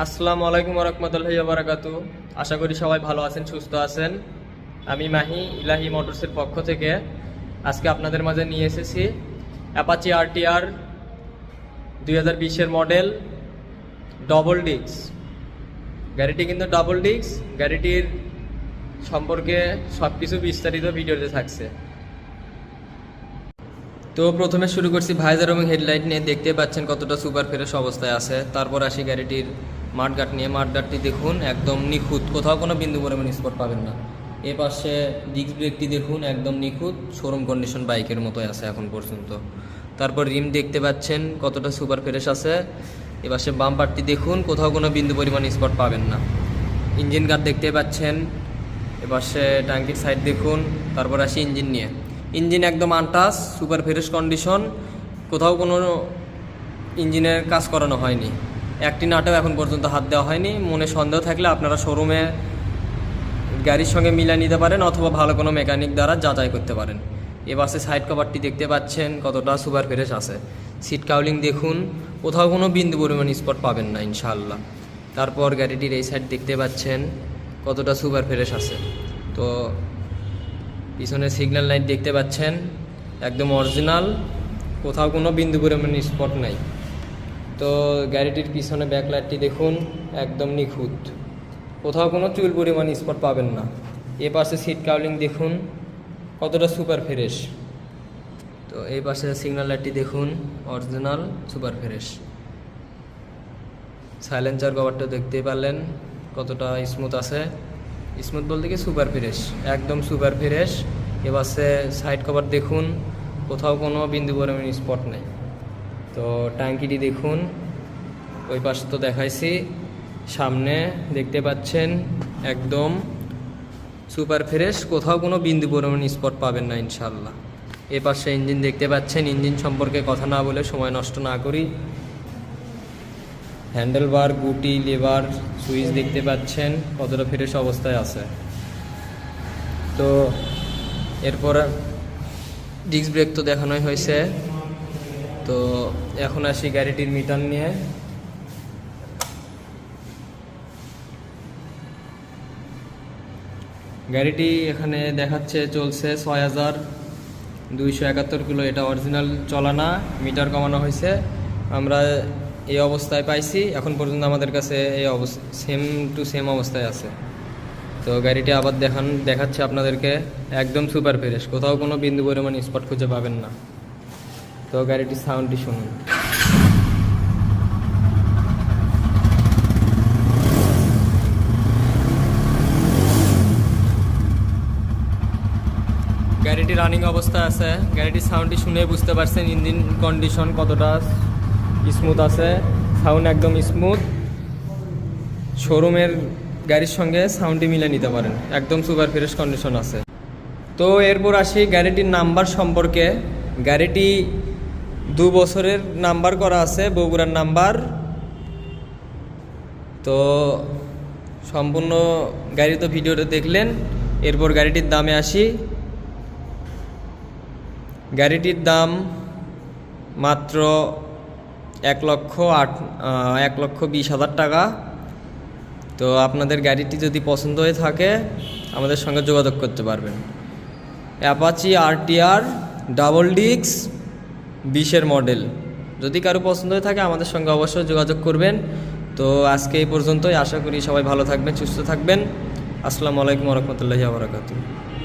আসসালামু আলাইকুম রহমতুল্লাহি বারাকাতু আশা করি সবাই ভালো আছেন, সুস্থ আছেন। আমি মাহি ইলাহি মোটরসের পক্ষ থেকে আজকে আপনাদের মাঝে নিয়ে এসেছি অ্যাপাচি আরটিআর দুই হাজার বিশের মডেল ডবল ডিক্স গাড়িটি কিন্তু ডবল ডিক্স গাড়িটির সম্পর্কে সব কিছু বিস্তারিত ভিডিওতে থাকছে। তো প্রথমে শুরু করছি ভাইজার এবং হেডলাইট নিয়ে। দেখতে পাচ্ছেন কতটা সুপার ফ্রেশ অবস্থায় আছে। তারপর আসি গাড়িটির মাঠগাট নিয়ে মাঠগাটটি দেখুন, একদম নিখুঁত। কোথাও কোনো বিন্দু পরিমাণ স্পট পাবেন না। এ পাশে ডিস্ক ব্রেকটি দেখুন, একদম নিখুঁত। শোরুম কন্ডিশন বাইকের মতোই আছে এখন পর্যন্ত। তারপর রিম দেখতে পাচ্ছেন, কতটা সুপার ফ্রেশ আছে। এ পাশে বাম্পারটি দেখুন, কোথাও কোনো বিন্দু পরিমাণ স্পট পাবেন না। ইঞ্জিন গার্ড দেখতে পাচ্ছেন এপাশে ট্যাঙ্কির সাইড দেখুন, তারপর আসি ইঞ্জিন নিয়ে। ইঞ্জিন একদম আনটাস সুপার ফ্রেশ কন্ডিশন কোথাও কোনো ইঞ্জিনের কাজ করানো হয়নি। একটি নাটেও এখন পর্যন্ত হাত দেওয়া হয়নি। মনে সন্দেহ থাকলে আপনারা শোরুমে গাড়ির সঙ্গে মিলিয়ে নিতে পারেন অথবা ভালো কোনো মেকানিক দ্বারা যাচাই করতে পারেন। এ বাসে সাইড কভারটি দেখতে পাচ্ছেন, কতটা সুপার ফ্রেশ আছে। সিট কাউলিং দেখুন, কোথাও কোনো বিন্দু পরিমাণ স্পট পাবেন না, ইনশাআল্লাহ। তারপর গাড়িটির এই সাইড দেখতে পাচ্ছেন, কতটা সুপার ফ্রেশ আছে। তো পিছনে সিগন্যাল লাইট দেখতে পাচ্ছেন, একদম অরিজিনাল কোথাও কোনো বিন্দু পরিমাণ স্পট নাই। তো গাড়িটির পিছনে ব্যাকলাইটটি দেখুন, একদম নিখুঁত। কোথাও কোনো চুল পরিমাণ স্পট পাবেন না। এ পাশে সিট কাউলিং দেখুন, কতটা সুপার ফ্রেশ। তো এই পাশে সিগন্যাল লাইটটি দেখুন, অরিজিনাল সুপার ফ্রেশ। সাইলেন্সার কভারটা দেখতেই পারলেন, কতটা স্মুথ আছে। স্মুথ বলতে কি সুপার ফ্রেশ, একদম সুপার ফ্রেশ। এবারে সাইড কভার দেখুন, কোথাও কোনো বিন্দু পরিমাণ স্পট নেই। তো ট্যাঙ্কিটি দেখুন। ওই পাশে তো দেখাইছি। সামনে দেখতে পাচ্ছেন একদম সুপার ফ্রেশ। কোথাও কোনো বিন্দু পরিমাণ স্পট পাবেন না ইনশাল্লাহ এ পাশে ইঞ্জিন দেখতে পাচ্ছেন। ইঞ্জিন সম্পর্কে কথা না বলে সময় নষ্ট না করি। হ্যান্ডেল বার গুটি, লেবার, সুইচ দেখতে পাচ্ছেন। কতটা ফ্রেশ অবস্থায় আছে। তো এরপর ডিস্ক ব্রেক তো দেখানোই হয়েছে। তো এখন আসি গাড়িটির মিটার নিয়ে। গাড়িটি এখানে দেখাচ্ছে চলছে ছয় হাজার দুইশো একাত্তর কিলো। এটা অরিজিনাল চলা না, মিটার কমানো হয়েছে। আমরা এই অবস্থায় পাইছি, এখন পর্যন্ত আমাদের কাছে এই অবস্থা সেম টু সেম অবস্থায় আছে। তো গাড়িটি আবার দেখান, দেখাচ্ছে আপনাদেরকে। একদম সুপার ফ্রেশ কোথাও কোনো বিন্দু পরিমাণ স্পট খুঁজে পাবেন না। তো গাড়িটির সাউন্ডটি শুনুন। গাড়িটি রানিং অবস্থা আছে। গাড়িটির সাউন্ডটি শুনে বুঝতে পারছেন ইঞ্জিন কন্ডিশন কতটা স্মুথ আছে। সাউন্ড একদম স্মুথ শোরুমের গাড়ির সঙ্গে সাউন্ডটি মিলে নিতে পারেন। একদম সুপার ফ্রেশ কন্ডিশন আছে। তো এরপর আসি গাড়িটির নাম্বার সম্পর্কে। গাড়িটি দু বছরের নাম্বার করা আছে, বগুড়ার নাম্বার। তো সম্পূর্ণ গাড়ি তো ভিডিওটা দেখলেন, এরপর গাড়িটির দামে আসি। গাড়িটির দাম মাত্র এক লক্ষ আট এক লক্ষ বিশ হাজার টাকা। তো আপনাদের গাড়িটি যদি পছন্দ হয়ে থাকে, আমাদের সঙ্গে যোগাযোগ করতে পারবেন। অ্যাপাচি আরটিআর, ডাবল ডিক্স বিশের মডেল। যদি কারও পছন্দ হয়ে থাকে আমাদের সঙ্গে অবশ্যই যোগাযোগ করবেন। তো আজকে এই পর্যন্তই। আশা করি সবাই ভালো থাকবেন, সুস্থ থাকবেন। আসসালামু আলাইকুম রহমতুল্লাহি আবরাকাতু